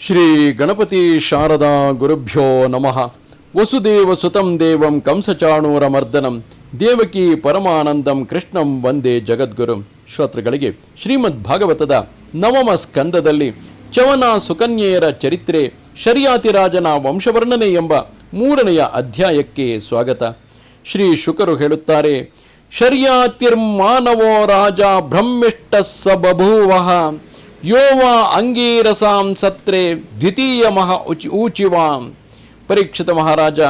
ಶ್ರೀ ಗಣಪತಿ ಶಾರದಾ ಗುರುಭ್ಯೋ ನಮಃ. ವಸುದೇವ ಸುತಂ ದೇವಂ ಕಂಸಚಾಣೂರ ಮರ್ದನಂ ದೇವಕಿ ಪರಮಾನಂದಂ ಕೃಷ್ಣಂ ವಂದೇ ಜಗದ್ಗುರು. ಶ್ರೋತೃಗಳಿಗೆ ಶ್ರೀಮದ್ ಭಾಗವತದ ನವಮ ಸ್ಕಂದದಲ್ಲಿ ಚವನ ಸುಕನ್ಯೆಯರ ಚರಿತ್ರೆ ಶರಿಯಾತಿ ರಾಜನ ವಂಶವರ್ಣನೆ ಎಂಬ ಮೂರನೆಯ ಅಧ್ಯಾಯಕ್ಕೆ ಸ್ವಾಗತ. ಶ್ರೀ ಶುಕರು ಹೇಳುತ್ತಾರೆ, ಶರ್ಯಾತಿರ್ಮಾನವೋ ರಾಜ ಬ್ರಹ್ಮಿಷ್ಟ ಸ ಯೋವ ಅಂಗೀರಸಾಂ ಸತ್ರೆ ದ್ವಿತೀಯ ಮಹಾ ಉಚಿ ಊಚಿವಾಂ. ಪರೀಕ್ಷಿತ ಮಹಾರಾಜ,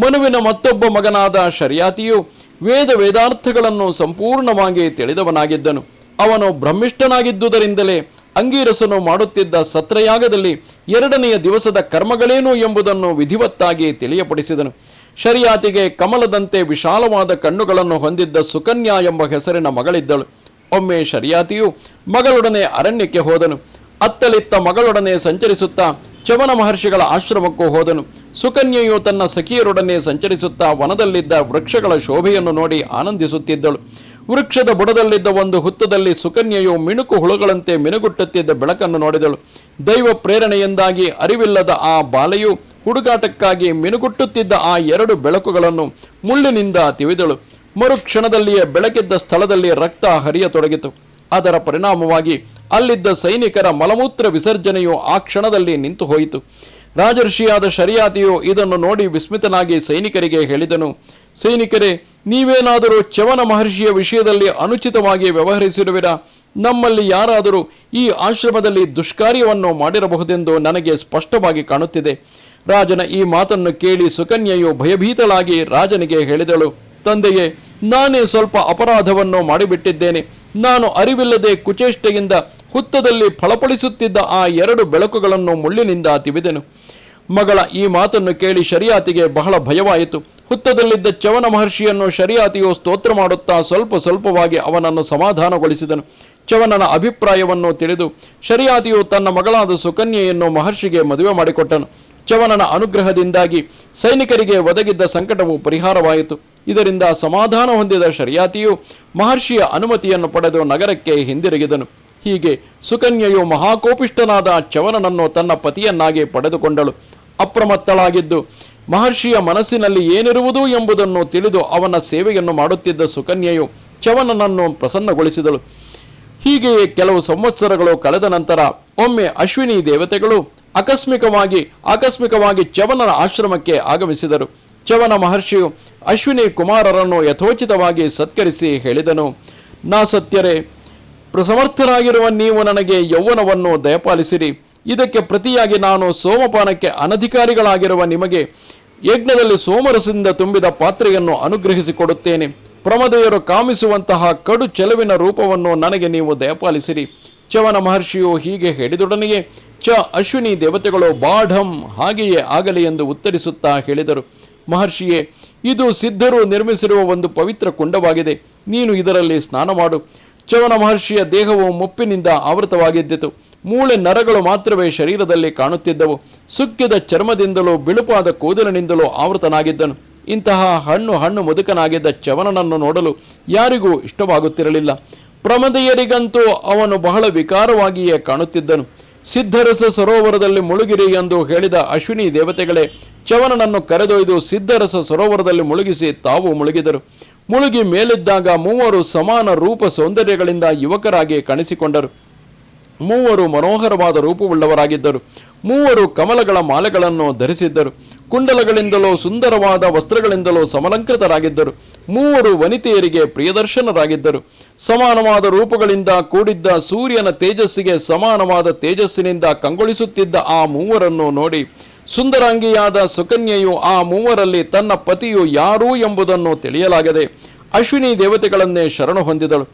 ಮನುವಿನ ಮತ್ತೊಬ್ಬ ಮಗನಾದ ಶರ್ಯಾತಿಯು ವೇದ ವೇದಾರ್ಥಗಳನ್ನು ಸಂಪೂರ್ಣವಾಗಿ ತಿಳಿದವನಾಗಿದ್ದನು. ಅವನು ಬ್ರಹ್ಮಿಷ್ಠನಾಗಿದ್ದುದರಿಂದಲೇ ಅಂಗೀರಸನು ಮಾಡುತ್ತಿದ್ದ ಸತ್ರಯಾಗದಲ್ಲಿ ಎರಡನೆಯ ದಿವಸದ ಕರ್ಮಗಳೇನು ಎಂಬುದನ್ನು ವಿಧಿವತ್ತಾಗಿ ತಿಳಿಯಪಡಿಸಿದನು. ಶರ್ಯಾತಿಗೆ ಕಮಲದಂತೆ ವಿಶಾಲವಾದ ಕಣ್ಣುಗಳನ್ನು ಹೊಂದಿದ್ದ ಸುಕನ್ಯಾ ಎಂಬ ಹೆಸರಿನ ಮಗಳಿದ್ದಳು. ಒಮ್ಮೆ ಶರಿಯಾತಿಯು ಮಗಳೊಡನೆ ಅರಣ್ಯಕ್ಕೆ ಹೋದನು. ಅತ್ತಲಿತ್ತ ಮಗಳೊಡನೆ ಸಂಚರಿಸುತ್ತಾ ಚವನ ಮಹರ್ಷಿಗಳ ಆಶ್ರಮಕ್ಕೂ ಹೋದನು. ಸುಕನ್ಯೆಯು ತನ್ನ ಸಖಿಯರೊಡನೆ ಸಂಚರಿಸುತ್ತಾ ವನದಲ್ಲಿದ್ದ ವೃಕ್ಷಗಳ ಶೋಭೆಯನ್ನು ನೋಡಿ ಆನಂದಿಸುತ್ತಿದ್ದಳು. ವೃಕ್ಷದ ಬುಡದಲ್ಲಿದ್ದ ಒಂದು ಹುತ್ತದಲ್ಲಿ ಸುಕನ್ಯೆಯು ಮಿಣುಕು ಹುಳುಗಳಂತೆ ಮಿನುಗುಟ್ಟುತ್ತಿದ್ದ ಬೆಳಕನ್ನು ನೋಡಿದಳು. ದೈವ ಪ್ರೇರಣೆಯಿಂದಾಗಿ ಅರಿವಿಲ್ಲದ ಆ ಬಾಲೆಯು ಹುಡುಗಾಟಕ್ಕಾಗಿ ಮಿನುಗುಟ್ಟುತ್ತಿದ್ದ ಆ ಎರಡು ಬೆಳಕುಗಳನ್ನು ಮುಳ್ಳಿನಿಂದ ತಿವಿದಳು. ಮರುಕ್ಷಣದಲ್ಲಿಯೇ ಬೆಳಕಿದ್ದ ಸ್ಥಳದಲ್ಲಿ ರಕ್ತ ಹರಿಯತೊಡಗಿತು. ಅದರ ಪರಿಣಾಮವಾಗಿ ಅಲ್ಲಿದ್ದ ಸೈನಿಕರ ಮಲಮೂತ್ರ ವಿಸರ್ಜನೆಯು ಆ ಕ್ಷಣದಲ್ಲಿ ನಿಂತು ಹೋಯಿತು. ರಾಜರ್ಷಿಯಾದ ಶರಿಯಾತಿಯು ಇದನ್ನು ನೋಡಿ ವಿಸ್ಮಿತನಾಗಿ ಸೈನಿಕರಿಗೆ ಹೇಳಿದನು. ಸೈನಿಕರೇ, ನೀವೇನಾದರೂ ಚವನ ಮಹರ್ಷಿಯ ವಿಷಯದಲ್ಲಿ ಅನುಚಿತವಾಗಿ ವ್ಯವಹರಿಸಿರುವಿರಾ? ನಮ್ಮಲ್ಲಿ ಯಾರಾದರೂ ಈ ಆಶ್ರಮದಲ್ಲಿ ದುಷ್ಕಾರ್ಯವನ್ನು ಮಾಡಿರಬಹುದೆಂದು ನನಗೆ ಸ್ಪಷ್ಟವಾಗಿ ಕಾಣುತ್ತಿದೆ. ರಾಜನ ಈ ಮಾತನ್ನು ಕೇಳಿ ಸುಕನ್ಯೆಯು ಭಯಭೀತಳಾಗಿ ರಾಜನಿಗೆ ಹೇಳಿದಳು. ತಂದೆಯೇ, ನಾನೇ ಸ್ವಲ್ಪ ಅಪರಾಧವನ್ನು ಮಾಡಿಬಿಟ್ಟಿದ್ದೇನೆ. ನಾನು ಅರಿವಿಲ್ಲದೆ ಕುಚೇಷ್ಟೆಯಿಂದ ಹುತ್ತದಲ್ಲಿ ಫಳಪಳಿಸುತ್ತಿದ್ದ ಆ ಎರಡು ಬೆಳಕುಗಳನ್ನು ಮುಳ್ಳಿನಿಂದ ತಿವಿದೆನು. ಮಗಳ ಈ ಮಾತನ್ನು ಕೇಳಿ ಶರಿಯಾತಿಗೆ ಬಹಳ ಭಯವಾಯಿತು. ಹುತ್ತದಲ್ಲಿದ್ದ ಚವನ ಮಹರ್ಷಿಯನ್ನು ಶರಿಯಾತಿಯು ಸ್ತೋತ್ರ ಮಾಡುತ್ತಾ ಸ್ವಲ್ಪ ಸ್ವಲ್ಪವಾಗಿ ಅವನನ್ನು ಸಮಾಧಾನಗೊಳಿಸಿದನು. ಚವನನ ಅಭಿಪ್ರಾಯವನ್ನು ತಿಳಿದು ಶರಿಯಾತಿಯು ತನ್ನ ಮಗಳಾದ ಸುಕನ್ಯೆಯನ್ನು ಮಹರ್ಷಿಗೆ ಮದುವೆ ಮಾಡಿಕೊಟ್ಟನು. ಚವನನ ಅನುಗ್ರಹದಿಂದಾಗಿ ಸೈನಿಕರಿಗೆ ಒದಗಿದ್ದ ಸಂಕಟವು ಪರಿಹಾರವಾಯಿತು. ಇದರಿಂದ ಸಮಾಧಾನ ಹೊಂದಿದ ಶರ್ಯಾತಿಯು ಮಹರ್ಷಿಯ ಅನುಮತಿಯನ್ನು ಪಡೆದು ನಗರಕ್ಕೆ ಹಿಂದಿರುಗಿದನು. ಹೀಗೆ ಸುಕನ್ಯೆಯು ಮಹಾಕೋಪಿಷ್ಠನಾದ ಚವನನನ್ನು ತನ್ನ ಪತಿಯನ್ನಾಗಿ ಪಡೆದುಕೊಂಡಳು. ಅಪ್ರಮತ್ತಳಾಗಿದ್ದು, ಮಹರ್ಷಿಯ ಮನಸ್ಸಿನಲ್ಲಿ ಏನಿರುವುದು ಎಂಬುದನ್ನು ತಿಳಿದು ಅವನ ಸೇವೆಯನ್ನು ಮಾಡುತ್ತಿದ್ದ ಸುಕನ್ಯೆಯು ಚವನನನ್ನು ಪ್ರಸನ್ನಗೊಳಿಸಿದಳು. ಹೀಗೆಯೇ ಕೆಲವು ಸಂವತ್ಸರಗಳು ಕಳೆದ ನಂತರ ಒಮ್ಮೆ ಅಶ್ವಿನಿ ದೇವತೆಗಳು ಆಕಸ್ಮಿಕವಾಗಿ ಆಕಸ್ಮಿಕವಾಗಿ ಚವನನ ಆಶ್ರಮಕ್ಕೆ ಆಗಮಿಸಿದರು. ಚವನ ಮಹರ್ಷಿಯು ಅಶ್ವಿನಿ ಕುಮಾರರನ್ನು ಯಥೋಚಿತವಾಗಿ ಸತ್ಕರಿಸಿ ಹೇಳಿದನು. ನಾ ಸತ್ಯರೇ ಸಮರ್ಥರಾಗಿರುವ ನೀವು ನನಗೆ ಯೌವನವನ್ನು ದಯಪಾಲಿಸಿರಿ. ಇದಕ್ಕೆ ಪ್ರತಿಯಾಗಿ ನಾನು ಸೋಮಪಾನಕ್ಕೆ ಅನಧಿಕಾರಿಗಳಾಗಿರುವ ನಿಮಗೆ ಯಜ್ಞದಲ್ಲಿ ಸೋಮರಸದಿಂದ ತುಂಬಿದ ಪಾತ್ರೆಯನ್ನು ಅನುಗ್ರಹಿಸಿಕೊಡುತ್ತೇನೆ. ಪ್ರಮದೆಯರು ಕಾಮಿಸುವಂತಹ ಕಡು ಚೆಲುವಿನ ರೂಪವನ್ನು ನನಗೆ ನೀವು ದಯಪಾಲಿಸಿರಿ. ಚವನ ಮಹರ್ಷಿಯು ಹೀಗೆ ಹೇಳಿದೊಡನೆಯೇ ಚ ಅಶ್ವಿನಿ ದೇವತೆಗಳು ಬಾಢಂ, ಹಾಗೆಯೇ ಆಗಲಿ ಎಂದು ಉತ್ತರಿಸುತ್ತಾ ಹೇಳಿದರು. ಮಹರ್ಷಿಯೇ, ಇದು ಸಿದ್ಧರು ನಿರ್ಮಿಸಿರುವ ಒಂದು ಪವಿತ್ರ ಕುಂಡವಾಗಿದೆ. ನೀನು ಇದರಲ್ಲಿ ಸ್ನಾನ ಮಾಡು. ಚವನ ಮಹರ್ಷಿಯ ದೇಹವು ಮುಪ್ಪಿನಿಂದ ಆವೃತವಾಗಿದ್ದಿತು. ಮೂಳೆ ನರಗಳು ಮಾತ್ರವೇ ಶರೀರದಲ್ಲಿ ಕಾಣುತ್ತಿದ್ದವು. ಸುಕ್ಕಿದ ಚರ್ಮದಿಂದಲೂ ಬಿಳುಪಾದ ಕೂದಲಿನಿಂದಲೂ ಆವೃತನಾಗಿದ್ದನು. ಇಂತಹ ಹಣ್ಣು ಹಣ್ಣು ಮುದುಕನಾಗಿದ್ದ ಚವನನನ್ನು ನೋಡಲು ಯಾರಿಗೂ ಇಷ್ಟವಾಗುತ್ತಿರಲಿಲ್ಲ. ಪ್ರಮದೆಯರಿಗಂತೂ ಅವನು ಬಹಳ ವಿಕಾರವಾಗಿಯೇ ಕಾಣುತ್ತಿದ್ದನು. ಸಿದ್ಧರಸ ಸರೋವರದಲ್ಲಿ ಮುಳುಗಿರಿ ಎಂದು ಹೇಳಿದ ಅಶ್ವಿನಿ ದೇವತೆಗಳೇ ಚವನನನ್ನು ಕರೆದೊಯ್ದು ಸಿದ್ಧರಸ ಸರೋವರದಲ್ಲಿ ಮುಳುಗಿಸಿ ತಾವು ಮುಳುಗಿದರು. ಮುಳುಗಿ ಮೇಲಿದ್ದಾಗ ಮೂವರು ಸಮಾನ ರೂಪ ಸೌಂದರ್ಯಗಳಿಂದ ಯುವಕರಾಗಿ ಕಾಣಿಸಿಕೊಂಡರು. ಮೂವರು ಮನೋಹರವಾದ ರೂಪವುಳ್ಳವರಾಗಿದ್ದರು. ಮೂವರು ಕಮಲಗಳ ಮಾಲೆಗಳನ್ನು ಧರಿಸಿದ್ದರು. ಕುಂಡಲಗಳಿಂದಲೋ ಸುಂದರವಾದ ವಸ್ತ್ರಗಳಿಂದಲೋ ಸಮಲಂಕೃತರಾಗಿದ್ದರು. ಮೂವರು ವನಿತೆಯರಿಗೆ ಪ್ರಿಯದರ್ಶನರಾಗಿದ್ದರು. ಸಮಾನವಾದ ರೂಪಗಳಿಂದ ಕೂಡಿದ್ದ ಸೂರ್ಯನ ತೇಜಸ್ಸಿಗೆ ಸಮಾನವಾದ ತೇಜಸ್ಸಿನಿಂದ ಕಂಗೊಳಿಸುತ್ತಿದ್ದ ಆ ಮೂವರನ್ನು ನೋಡಿ ಸುಂದರಾಂಗಿಯಾದ ಸುಕನ್ಯೆಯು ಆ ಮೂವರಲ್ಲಿ ತನ್ನ ಪತಿಯು ಯಾರು ಎಂಬುದನ್ನು ತಿಳಿಯಲಾಗದೆ ಅಶ್ವಿನಿ ದೇವತೆಗಳನ್ನೇ ಶರಣು ಹೊಂದಿದಳು.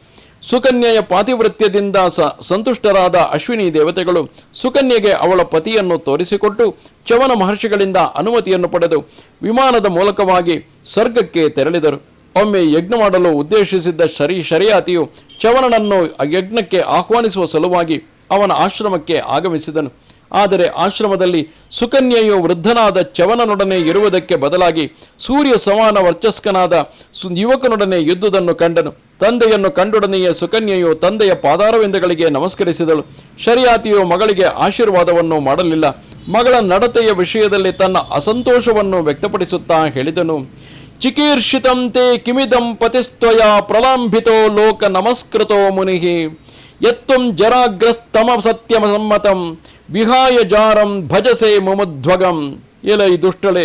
ಸುಕನ್ಯೆಯ ಪಾತಿವೃತ್ಯದಿಂದ ಸ ಸಂತುಷ್ಟರಾದ ಅಶ್ವಿನಿ ದೇವತೆಗಳು ಸುಕನ್ಯೆಗೆ ಅವಳ ಪತಿಯನ್ನು ತೋರಿಸಿಕೊಟ್ಟು ಚವನ ಮಹರ್ಷಿಗಳಿಂದ ಅನುಮತಿಯನ್ನು ಪಡೆದು ವಿಮಾನದ ಮೂಲಕವಾಗಿ ಸ್ವರ್ಗಕ್ಕೆ ತೆರಳಿದರು. ಒಮ್ಮೆ ಯಜ್ಞ ಮಾಡಲು ಉದ್ದೇಶಿಸಿದ್ದ ಶರಿ ಶರಿಯಾತಿಯು ಚವನನನ್ನು ಯಜ್ಞಕ್ಕೆ ಆಹ್ವಾನಿಸುವ ಸಲುವಾಗಿ ಅವನ ಆಶ್ರಮಕ್ಕೆ ಆಗಮಿಸಿದನು. ಆದರೆ ಆಶ್ರಮದಲ್ಲಿ ಸುಕನ್ಯೆಯು ವೃದ್ಧನಾದ ಚವನನೊಡನೆ ಇರುವುದಕ್ಕೆ ಬದಲಾಗಿ ಸೂರ್ಯ ಸಮಾನ ವರ್ಚಸ್ಕನಾದ ಯುವಕನೊಡನೆ ಯುದ್ಧದನ್ನು ಕಂಡನು. ತಂದೆಯನ್ನು ಕಂಡೊಡನೆಯೇ ಸುಕನ್ಯೆಯು ತಂದೆಯ ಪಾದಾರವಿಂದಗಳಿಗೆ ನಮಸ್ಕರಿಸಿದಳು. ಶರಿಯಾತಿಯು ಮಗಳಿಗೆ ಆಶೀರ್ವಾದವನ್ನು ಮಾಡಲಿಲ್ಲ. ಮಗಳ ನಡತೆಯ ವಿಷಯದಲ್ಲಿ ತನ್ನ ಅಸಂತೋಷವನ್ನು ವ್ಯಕ್ತಪಡಿಸುತ್ತಾ ಹೇಳಿದನು. ಚಿಕೀರ್ಷಿತಂತೆ ಕಿಮಿದಂ ಪತಿಸ್ತ್ವಯ ಪ್ರಲಂಬಿತೋ ಲೋಕ ನಮಸ್ಕೃತೋ ಮುನಿಹಿ. ಯತ್ವಂ ಜರಾಗ್ರಸ್ತಮ ಸತ್ಯಮ ಸಮ್ಮತಂ, ವಿಹಾಯ ಜಾರಂ ಭಜಸೆ ಮಮಧ್ವಗಂ ಎಲ ಈ ದುಷ್ಟಳೆ,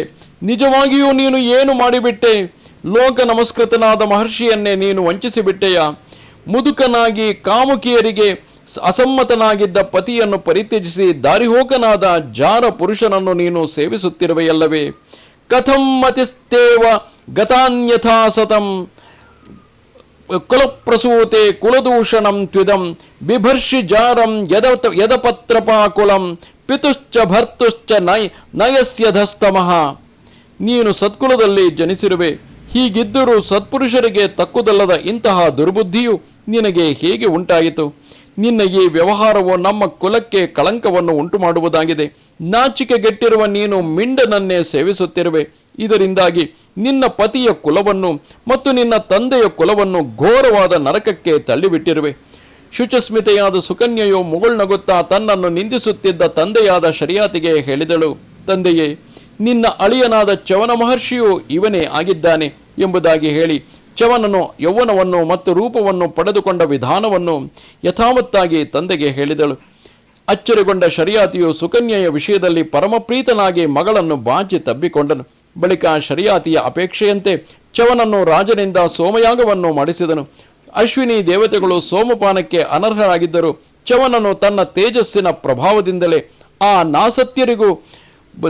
ನಿಜವಾಗಿಯೂ ನೀನು ಏನು ಮಾಡಿಬಿಟ್ಟೆ? ಲೋಕ ನಮಸ್ಕೃತನಾದ ಮಹರ್ಷಿಯನ್ನೇ ನೀನು ವಂಚಿಸಿಬಿಟ್ಟೆಯ? ಮುದುಕನಾಗಿ ಕಾಮುಕಿಯರಿಗೆ ಅಸಮ್ಮತನಾಗಿದ್ದ ಪತಿಯನ್ನು ಪರಿತ್ಯಜಿಸಿ ದಾರಿಹೋಕನಾದ ಜಾರ ಪುರುಷನನ್ನು ನೀನು ಸೇವಿಸುತ್ತಿರುವೆಯಲ್ಲವೇ? ಕಥಂ ಮತಿಸ್ತೇವ ಗತಾನ್ಯಥಾ ಸತಂ ಕುಲಪ್ರಸೂತೆ ಕುಲದೂಷಣಂ ತ್ವಿದಂ ಬಿಭರ್ಷಿ ಜಾರಂ ಯದ ಯದಪತ್ರಪಾಕುಲಂ ಪಿತುಶ್ಚ ಭರ್ತುಶ್ಚ ನಯ ನಯಸ್ಯಧಸ್ತಮಃ. ನೀನು ಸತ್ಕುಲದಲ್ಲಿ ಜನಿಸಿರುವೆ. ಹೀಗಿದ್ದರೂ ಸತ್ಪುರುಷರಿಗೆ ತಕ್ಕುದಲ್ಲದ ಇಂತಹ ದುರ್ಬುದ್ಧಿಯು ನಿನಗೆ ಹೇಗೆ ಉಂಟಾಯಿತು? ನಿನ್ನ ಈ ವ್ಯವಹಾರವು ನಮ್ಮ ಕುಲಕ್ಕೆ ಕಳಂಕವನ್ನು ಉಂಟು ಮಾಡುವುದಾಗಿದೆ ನಾಚಿಕೆಗೆಟ್ಟಿರುವ ನೀನು ಮಿಂಡನನ್ನೇ ಸೇವಿಸುತ್ತಿರುವೆ. ಇದರಿಂದಾಗಿ ನಿನ್ನ ಪತಿಯ ಕುಲವನ್ನು ಮತ್ತು ನಿನ್ನ ತಂದೆಯ ಕುಲವನ್ನು ಘೋರವಾದ ನರಕಕ್ಕೆ ತಳ್ಳಿಬಿಟ್ಟಿರುವೆ. ಶುಚಸ್ಮಿತೆಯಾದ ಸುಕನ್ಯೆಯು ಮುಗುಳ್ನಗುತ್ತಾ ತನ್ನನ್ನು ನಿಂದಿಸುತ್ತಿದ್ದ ತಂದೆಯಾದ ಶರಿಯಾತಿಗೆ ಹೇಳಿದಳು, ತಂದೆಯೇ, ನಿನ್ನ ಅಳಿಯನಾದ ಚವನ ಮಹರ್ಷಿಯು ಇವನೇ ಆಗಿದ್ದಾನೆ ಎಂಬುದಾಗಿ ಹೇಳಿ ಚವನನು ಯೌವನವನ್ನು ಮತ್ತು ರೂಪವನ್ನು ಪಡೆದುಕೊಂಡ ವಿಧಾನವನ್ನು ಯಥಾವತ್ತಾಗಿ ತಂದೆಗೆ ಹೇಳಿದಳು. ಅಚ್ಚರಿಗೊಂಡ ಶರಿಯಾತಿಯು ಸುಕನ್ಯೆಯ ವಿಷಯದಲ್ಲಿ ಪರಮಪ್ರೀತನಾಗಿ ಮಗಳನ್ನು ಬಾಚಿ ತಬ್ಬಿಕೊಂಡನು. ಬಳಿಕ ಶರಿಯಾತಿಯ ಅಪೇಕ್ಷೆಯಂತೆ ಚವನನ್ನು ರಾಜನಿಂದ ಸೋಮಯಾಗವನ್ನು ಮಾಡಿಸಿದನು. ಅಶ್ವಿನಿ ದೇವತೆಗಳು ಸೋಮಪಾನಕ್ಕೆ ಅನರ್ಹರಾಗಿದ್ದರು. ಚವನನು ತನ್ನ ತೇಜಸ್ಸಿನ ಪ್ರಭಾವದಿಂದಲೇ ಆ ನಾಸತ್ಯರಿಗೂ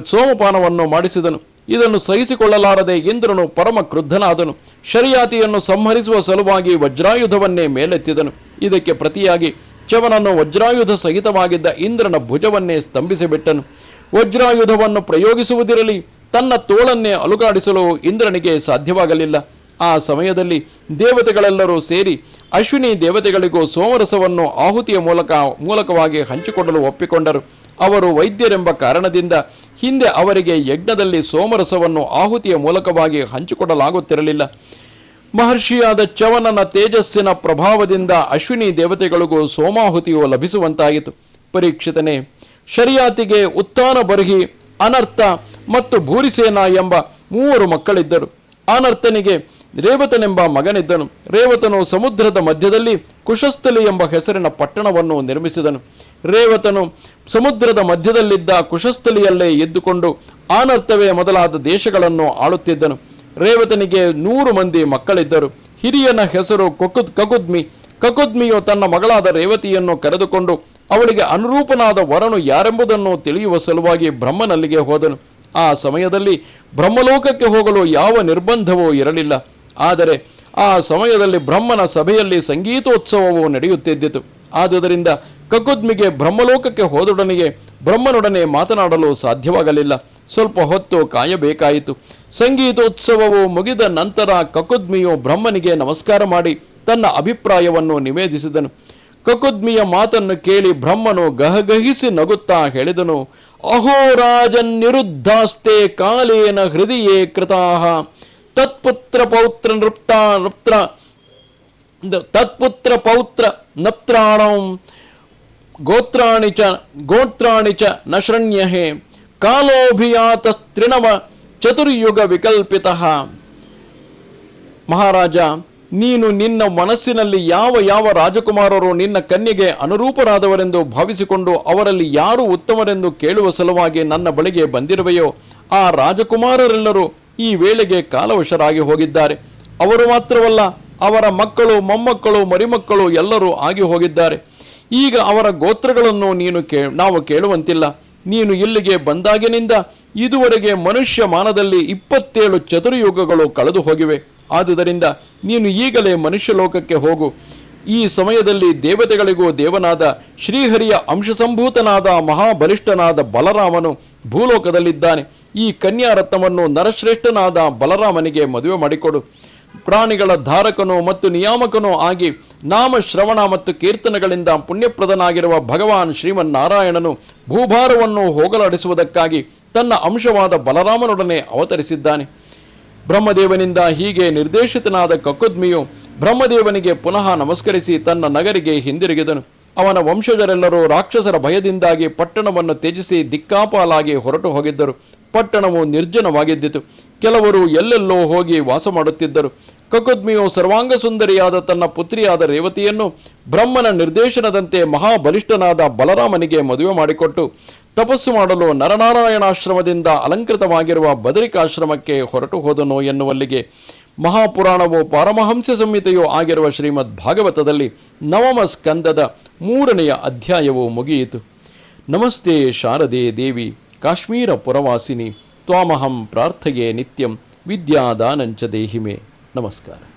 ಸೋಮಪಾನವನ್ನು ಮಾಡಿಸಿದನು. ಇದನ್ನು ಸಹಿಸಿಕೊಳ್ಳಲಾರದೆ ಇಂದ್ರನು ಪರಮ ಕ್ರುದ್ಧನಾದನು. ಶರಿಯಾತಿಯನ್ನು ಸಂಹರಿಸುವ ಸಲುವಾಗಿ ವಜ್ರಾಯುಧವನ್ನೇ ಮೇಲೆತ್ತಿದನು. ಇದಕ್ಕೆ ಪ್ರತಿಯಾಗಿ ಚವನನ್ನು ವಜ್ರಾಯುಧ ಸಹಿತವಾಗಿದ್ದ ಇಂದ್ರನ ಭುಜವನ್ನೇ ಸ್ತಂಭಿಸಿಬಿಟ್ಟನು. ವಜ್ರಾಯುಧವನ್ನು ಪ್ರಯೋಗಿಸುವುದಿರಲಿ ತನ್ನ ತೋಳನ್ನೇ ಅಲುಗಾಡಿಸಲು ಇಂದ್ರನಿಗೆ ಸಾಧ್ಯವಾಗಲಿಲ್ಲ. ಆ ಸಮಯದಲ್ಲಿ ದೇವತೆಗಳೆಲ್ಲರೂ ಸೇರಿ ಅಶ್ವಿನಿ ದೇವತೆಗಳಿಗೂ ಸೋಮರಸವನ್ನು ಆಹುತಿಯ ಮೂಲಕ, ಮೂಲಕವಾಗಿ ಹಂಚಿಕೊಡಲು ಒಪ್ಪಿಕೊಂಡರು. ಅವರು ವೈದ್ಯರೆಂಬ ಕಾರಣದಿಂದ ಹಿಂದೆ ಅವರಿಗೆ ಯಜ್ಞದಲ್ಲಿ ಸೋಮರಸವನ್ನು ಆಹುತಿಯ ಮೂಲಕವಾಗಿ ಹಂಚಿಕೊಡಲಾಗುತ್ತಿರಲಿಲ್ಲ. ಮಹರ್ಷಿಯಾದ ಚವನನ ತೇಜಸ್ಸಿನ ಪ್ರಭಾವದಿಂದ ಅಶ್ವಿನಿ ದೇವತೆಗಳಿಗೂ ಸೋಮಾಹುತಿಯು ಲಭಿಸುವಂತಾಯಿತು. ಪರೀಕ್ಷಿತನೇ, ಶರಿಯಾತಿಗೆ ಉತ್ಥಾನ ಬರುಹಿ ಅನರ್ಥ ಮತ್ತು ಭೂರಿಸೇನ ಎಂಬ ಮೂವರು ಮಕ್ಕಳಿದ್ದರು. ಆನರ್ತನಿಗೆ ರೇವತನೆಂಬ ಮಗನಿದ್ದನು. ರೇವತನು ಸಮುದ್ರದ ಮಧ್ಯದಲ್ಲಿ ಕುಶಸ್ಥಲಿ ಎಂಬ ಹೆಸರಿನ ಪಟ್ಟಣವನ್ನು ನಿರ್ಮಿಸಿದನು. ರೇವತನು ಸಮುದ್ರದ ಮಧ್ಯದಲ್ಲಿದ್ದ ಕುಶಸ್ಥಲಿಯಲ್ಲೇ ಎದ್ದುಕೊಂಡು ಆನರ್ಥವೇ ಮೊದಲಾದ ದೇಶಗಳನ್ನು ಆಳುತ್ತಿದ್ದನು. ರೇವತನಿಗೆ ನೂರು ಮಂದಿ ಮಕ್ಕಳಿದ್ದರು. ಹಿರಿಯನ ಹೆಸರು ಕೊಕುದ್ ಕಕುದ್ಮಿ. ಕಕುದ್ಮಿಯು ತನ್ನ ಮಗಳಾದ ರೇವತಿಯನ್ನು ಕರೆದುಕೊಂಡು ಅವಳಿಗೆ ಅನುರೂಪನಾದ ವರನು ಯಾರೆಂಬುದನ್ನು ತಿಳಿಯುವ ಸಲುವಾಗಿ ಬ್ರಹ್ಮನಲ್ಲಿಗೆ ಹೋದನು. ಆ ಸಮಯದಲ್ಲಿ ಬ್ರಹ್ಮಲೋಕಕ್ಕೆ ಹೋಗಲು ಯಾವ ನಿರ್ಬಂಧವೂ ಇರಲಿಲ್ಲ. ಆದರೆ ಆ ಸಮಯದಲ್ಲಿ ಬ್ರಹ್ಮನ ಸಭೆಯಲ್ಲಿ ಸಂಗೀತೋತ್ಸವವು ನಡೆಯುತ್ತಿದ್ದಿತು. ಆದುದರಿಂದ ಕಕುದ್ಮಿಗೆ ಬ್ರಹ್ಮಲೋಕಕ್ಕೆ ಹೋದೊಡನೆಗೆ ಬ್ರಹ್ಮನೊಡನೆ ಮಾತನಾಡಲು ಸಾಧ್ಯವಾಗಲಿಲ್ಲ. ಸ್ವಲ್ಪ ಹೊತ್ತು ಕಾಯಬೇಕಾಯಿತು. ಸಂಗೀತೋತ್ಸವವು ಮುಗಿದ ನಂತರ ಕಕುದ್ಮಿಯು ಬ್ರಹ್ಮನಿಗೆ ನಮಸ್ಕಾರ ಮಾಡಿ ತನ್ನ ಅಭಿಪ್ರಾಯವನ್ನು ನಿವೇದಿಸಿದನು. ಕಕುದ್ಮಿಯ ಮಾತನ್ನು ಕೇಳಿ ಬ್ರಹ್ಮನು ಗಹಗಹಿಸಿ ನಗುತ್ತಾ ಹೇಳಿದನು. अहोराजन्निरुद्धास्ते कालेन हृदये कृताः। तत्पुत्र पौत्र नृप्ता, नृप्त्र तत्पुत्र पौत्र नप्त्राणां गोत्राणि च गोत्राणि च न शृण्यहे। कालोऽभियातस्त्रिणव चतुर्युगविकल्पितः। महाराजा ನೀನು ನಿನ್ನ ಮನಸ್ಸಿನಲ್ಲಿ ಯಾವ ಯಾವ ರಾಜಕುಮಾರರು ನಿನ್ನ ಕನ್ಯೆಗೆ ಅನುರೂಪರಾದವರೆಂದು ಭಾವಿಸಿಕೊಂಡು ಅವರಲ್ಲಿ ಯಾರು ಉತ್ತಮರೆಂದು ಕೇಳುವ ಸಲುವಾಗಿ ನನ್ನ ಬಳಿಗೆ ಬಂದಿರುವೆಯೋ, ಆ ರಾಜಕುಮಾರರೆಲ್ಲರೂ ಈ ವೇಳೆಗೆ ಕಾಲವಶರಾಗಿ ಹೋಗಿದ್ದಾರೆ. ಅವರು ಮಾತ್ರವಲ್ಲ, ಅವರ ಮಕ್ಕಳು, ಮೊಮ್ಮಕ್ಕಳು, ಮರಿಮಕ್ಕಳು ಎಲ್ಲರೂ ಆಗಿ ಹೋಗಿದ್ದಾರೆ. ಈಗ ಅವರ ಗೋತ್ರಗಳನ್ನು ನೀನು ಕೇ, ನಾವು ಕೇಳುವಂತಿಲ್ಲ. ನೀನು ಇಲ್ಲಿಗೆ ಬಂದಾಗಿನಿಂದ ಇದುವರೆಗೆ ಮನುಷ್ಯ ಮಾನದಲ್ಲಿ ಇಪ್ಪತ್ತೇಳು ಚತುರ್ಯುಗಗಳು ಕಳೆದು ಹೋಗಿವೆ. ಆದುದರಿಂದ ನೀನು ಈಗಲೇ ಮನುಷ್ಯ ಲೋಕಕ್ಕೆ ಹೋಗು. ಈ ಸಮಯದಲ್ಲಿ ದೇವತೆಗಳಿಗೂ ದೇವನಾದ ಶ್ರೀಹರಿಯ ಅಂಶಸಂಭೂತನಾದ ಮಹಾಬಲಿಷ್ಠನಾದ ಬಲರಾಮನು ಭೂಲೋಕದಲ್ಲಿದ್ದಾನೆ. ಈ ಕನ್ಯಾರತ್ನವನ್ನು ನರಶ್ರೇಷ್ಠನಾದ ಬಲರಾಮನಿಗೆ ಮದುವೆ ಮಾಡಿಕೊಡು. ಪ್ರಾಣಿಗಳ ಧಾರಕನು ಮತ್ತು ನಿಯಾಮಕನೂ ಆಗಿ ನಾಮ ಶ್ರವಣ ಮತ್ತು ಕೀರ್ತನೆಗಳಿಂದ ಪುಣ್ಯಪ್ರದನಾಗಿರುವ ಭಗವಾನ್ ಶ್ರೀಮನ್ನಾರಾಯಣನು ಭೂಭಾರವನ್ನು ಹೋಗಲಾಡಿಸುವುದಕ್ಕಾಗಿ ತನ್ನ ಅಂಶವಾದ ಬಲರಾಮನೊಡನೆ ಅವತರಿಸಿದ್ದಾನೆ. ಬ್ರಹ್ಮದೇವನಿಂದ ಹೀಗೆ ನಿರ್ದೇಶಿತನಾದ ಕಕ್ಕುದ್ಮಿಯು ಬ್ರಹ್ಮದೇವನಿಗೆ ಪುನಃ ನಮಸ್ಕರಿಸಿ ತನ್ನ ನಗರಿಗೆ ಹಿಂದಿರುಗಿದನು. ಅವನ ವಂಶಜರೆಲ್ಲರೂ ರಾಕ್ಷಸರ ಭಯದಿಂದಾಗಿ ಪಟ್ಟಣವನ್ನು ತ್ಯಜಿಸಿ ದಿಕ್ಕಾಪಾಲಾಗಿ ಹೊರಟು ಹೋಗಿದ್ದರು. ಪಟ್ಟಣವು ನಿರ್ಜನವಾಗಿದ್ದಿತು. ಕೆಲವರು ಎಲ್ಲೆಲ್ಲೋ ಹೋಗಿ ವಾಸ ಮಾಡುತ್ತಿದ್ದರು. ಕಕುದ್ಮಿಯು ಸರ್ವಾಂಗ ಸುಂದರಿಯಾದ ತನ್ನ ಪುತ್ರಿಯಾದ ರೇವತಿಯನ್ನು ಬ್ರಹ್ಮನ ನಿರ್ದೇಶನದಂತೆ ಮಹಾಬಲಿಷ್ಠನಾದ ಬಲರಾಮನಿಗೆ ಮದುವೆ ಮಾಡಿಕೊಟ್ಟು ತಪಸ್ಸು ಮಾಡಲು ನರನಾರಾಯಣಾಶ್ರಮದಿಂದ ಅಲಂಕೃತವಾಗಿರುವ ಬದರಿಕಾಶ್ರಮಕ್ಕೆ ಹೊರಟು ಹೋದನು ಎನ್ನುವಲ್ಲಿಗೆ ಮಹಾಪುರಾಣವು ಪಾರಮಹಂಸ ಸಂಹಿತೆಯೂ ಆಗಿರುವ ಶ್ರೀಮದ್ ಭಾಗವತದಲ್ಲಿ ನವಮ ಸ್ಕಂದದ ಮೂರನೆಯ ಅಧ್ಯಾಯವು ಮುಗಿಯಿತು. ನಮಸ್ತೆ ಶಾರದೆ ದೇವಿ, ಕಾಶ್ಮೀರ ಪುರವಾಸಿನಿ, ತ್ವಾಮಹಂ ಪ್ರಾರ್ಥೆಯೇ ನಿತ್ಯಂ ವಿದ್ಯಾದಾನಂಚ ದೇಹಿಮೆ. ನಮಸ್ಕಾರ.